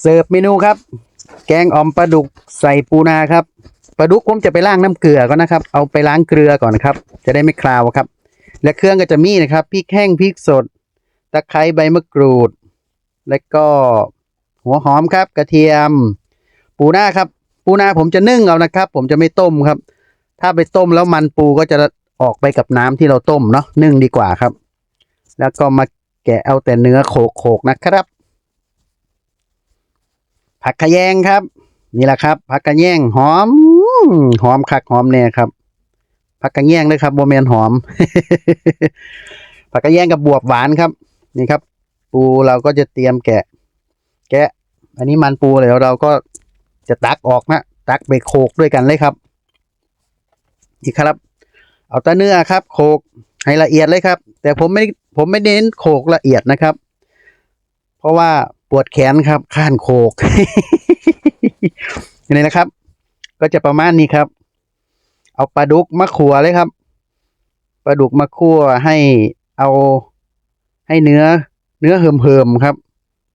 เสิร์ฟเมนูครับ แกงอ่อมปลาดุกใส่ปูนาครับปลาดุกผมจะไปล้างน้ำเกลือก่อนนะครับ เอาไปล้างเกลือก่อนครับ จะได้ไม่คราวครับ และเครื่องก็จะมีนะครับพริกแห้งพริกสด ตะไคร้ใบมะกรูด และก็หัวหอมครับ กระเทียม ปูนาครับ ปูนาผมจะนึ่งเอานะครับ ผมจะไม่ต้มครับ ถ้าไปต้มแล้วมันปูก็จะออกไปกับน้ำที่เราต้มเนาะนึ่งดีกว่าครับ แล้วก็มาแกะเอาแต่เนื้อโขกๆนะครับ ผักขะแยงครับ นี่แหละครับ ผักกระแยงหอม หอมคักหอมแน่ครับ ผักกระแยงเลยครับโบเมนหอม ผักกระแยงกับบวบหวานครับ นี่ครับ ปูเราก็จะเตรียมแกะ แกะ อันนี้มันปูแล้วเราก็จะตักออกนะตักไปโขกด้วยกันเลยครับนี่ครับ เอาแตะเนื้อครับโขกให้ละเอียดเลยครับ แต่ผมไม่ผมไม่เน้นโขกละเอียดนะครับ เพราะว่า ปวดแขนครับข้านโขกนี่นะครับ ก็จะประมาณนี้ครับ เอาปลาดุกมาขัวเลยครับปลาดุกมาคั่วให้เอาให้เนื้อ เนื้อเหิมๆครับ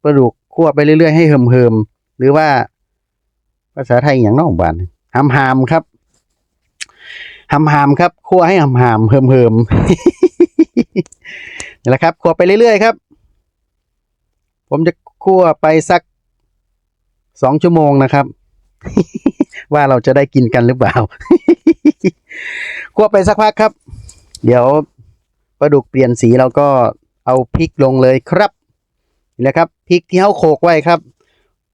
ปลาดุกคั่วไปเรื่อยๆให้เหิมๆหรือว่าภาษาไทยอย่างนอกบ้านหามหามครับหามหามครับคั่วให้หามหามเหิมนี่แหละครับคั่วไปเรื่อยๆครับ ผมจะ คั่วไปสักสองชั่วโมงนะครับ ว่าเราจะได้กินกันหรือเปล่า คั่วไปสักพักครับ เดี๋ยวปลาดุกเปลี่ยนสีเราก็เอาพริกลงเลยครับนี่แหละครับพริกที่เขาโขกไว้ครับ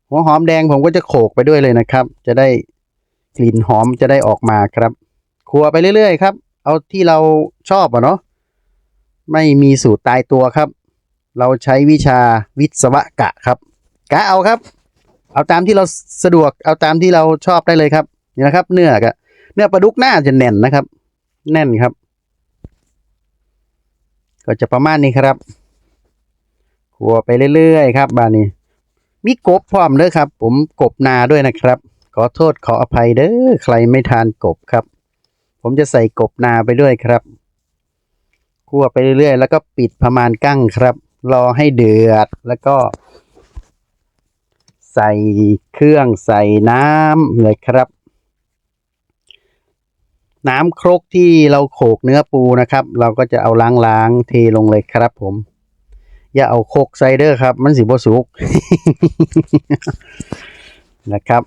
หัวหอมแดงผมก็จะโขกไปด้วยเลยนะครับ จะได้กลิ่นหอมจะได้ออกมาครับครัวไปเรื่อยๆครับ เอาที่เราชอบอะเนาะไม่มีสูตรตายตัวครับ เราใช้วิชาวิศวกะครับกะเอาครับ เอาตามที่เราสะดวกเอาตามที่เราชอบได้เลยครับนี่นะครับ เนื้อกะเนื้อปลาดุกหน้าจะแน่นนะครับ แน่นครับ ก็จะประมาณนี้ครับครัวไปเรื่อยๆครับบานนี้ มีกบพร้อมเด้อครับ ผมกบนาด้วยนะครับ ขอโทษขออภัยเด้อใครไม่ทานกบครับ ผมจะใส่กบนาไปด้วยครับคั่วไปเรื่อยๆ แล้วก็ปิดประมาณกั้งครับ รอให้เดือดแล้วก็ ใส่เครื่องใส่น้ำเลยครับ น้ำครกที่เราโขกเนื้อปูนะครับ เราก็จะเอาล้างๆเทลงเลยครับผม อย่าเอาโคกไซเดอร์ครับ มันสิบสุกนะครับ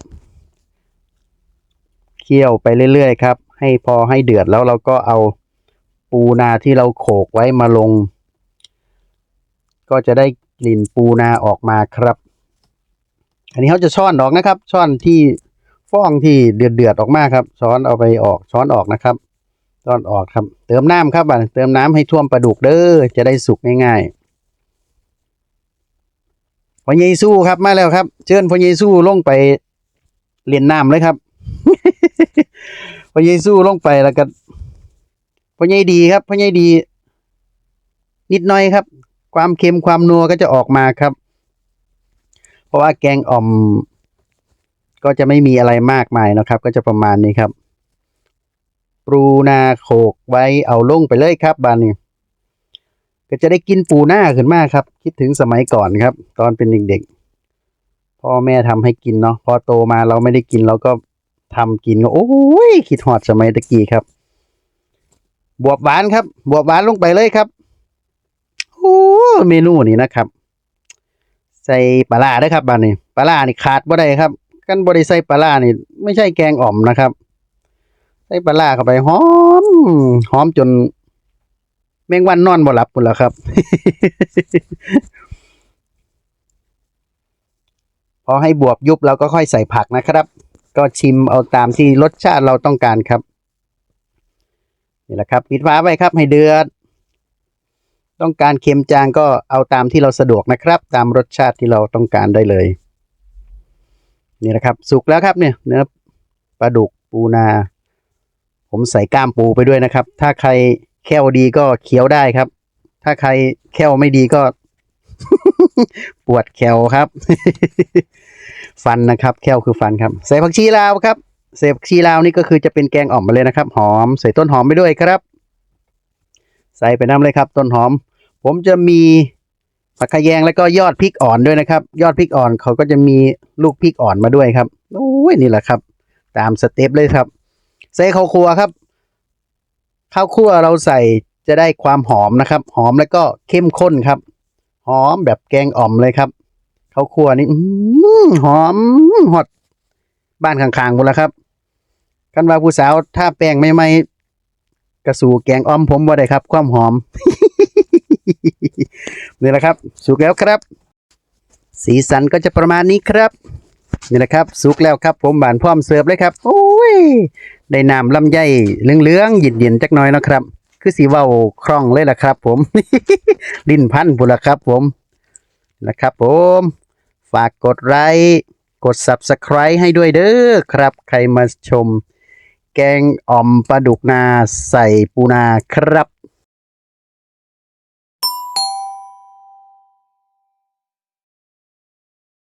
เคี่ยวไปเรื่อยๆครับ ให้พอให้เดือดแล้วเราก็เอาปูนาที่เราโขกไว้มาลง ก็จะได้กลิ่นปูนาออกมาครับ อันนี้เขาจะช้อนออกนะครับช้อนที่ฟองที่เดือดเดือดๆออกมาครับช้อนเอาไปออกช้อนออกนะครับช้อนออกครับ เติมน้ำครับบัดเติมน้ำให้ท่วมปลาดุกเด้อจะได้สุกง่ายๆพ่อเยซูครับมาแล้วครับ เชิญพ่อเยซูลงไปเรียนน้ำเลยครับพ่อเยซูลงไปแล้วก็พ่อใหญ่ดีครับพ่อใหญ่ดี นิดหน่อยครับ ความเค็มความนัวก็จะออกมาครับ เพราะว่าแกงอ่อม ก็จะไม่มีอะไรมากมายนะครับ ก็จะประมาณนี้ครับปรูนาโขกไว้เอาลงไปเลยครับบานนี้ ก็จะได้กินปูหน้าขึ้นมากครับ คิดถึงสมัยก่อนครับ ตอนเป็นเด็กๆพ่อแม่ทำให้กินเนาะพอโตมาเราไม่ได้กินเราก็ทำกินก็โอ้ยคิดหอดสมัยตะกี้ครับ บวบหวานครับ บวบหวานลงไปเลยครับ เมนูนี้นะครับ ใส่ปลาร้าด้วยครับบ้านนี้ปลาร้านี่ขาดบ่ได้ครับ กันบ่ได้ใส่ปลาร้านี่ ไม่ใช่แกงอ่อมนะครับ ใส่ปลาร้าเข้าไปหอมหอมจน แมงวันนอนบ่หลับหมดแล้วครับพอให้บวบยุบเราก็ค่อยใส่ผักนะครับ ก็ชิมเอาตามที่รสชาติเราต้องการครับนี่แหละครับปิดฝาไว้ครับให้เดือด ต้องการเค็มจางก็เอาตามที่เราสะดวกนะครับ ตามรสชาติที่เราต้องการได้เลย นี่แหละครับสุกแล้วครับเนี่ยเนื้อปลาดุกปูนา ผมใส่ก้ามปูไปด้วยนะครับ ถ้าใครแค่วดีก็เคี้ยวได้ครับ ถ้าใครแค่วไม่ดีก็ ปวดแควครับ ฟันนะครับแควคือฟันครับ ใส่ผักชีลาวครับใส่ผักชีลาวนี่ก็คือจะเป็นแกงอ่อมไปเลยนะครับ หอมใส่ต้นหอมไปด้วยครับ ใส่ไปน้ำเลยครับ ต้นหอม ผมจะมีผักขะแยงแล้วก็ยอดพริกอ่อนด้วยนะครับ ยอดพริกอ่อนเขาก็จะมีลูกพริกอ่อนมาด้วยครับโอ้ยนี่แหละครับ ตามสเต็ปเลยครับ ใส่ข้าวคั่วครับ ข้าวคั่วเราใส่จะได้ความหอมนะครับ หอมแล้วก็เข้มข้นครับ หอมแบบแกงอ่อมเลยครับข้าวคั่วนี่หอหอมหอดบ้านข้างๆหมดแล้วครับกันว่าผู้สาวถ้าแป้งไม่ไม่ กระสูแกงอ่อมผมว่าได้ครับ ความหอมนี่แหละครับ สุกแล้วครับ สีสันก็จะประมาณนี้ครับนี่แหละครับสุกแล้วครับ ผมบานพร้อมเสิร์ฟเลยครับโอ้ยได้น้ำลำไยเหลืองๆเย็นๆจักหน่อยนะครับ คือสีเว้าคล่องเลยล่ะครับ ผมลิ้นพันพุ่นละครับ ผมนะครับ ผม ฝากกดไลค์กด Subscribe ให้ด้วยเด้อครับ ใครมาชม แกงอ่อมปลาดุกนาใส่ปูนาครับ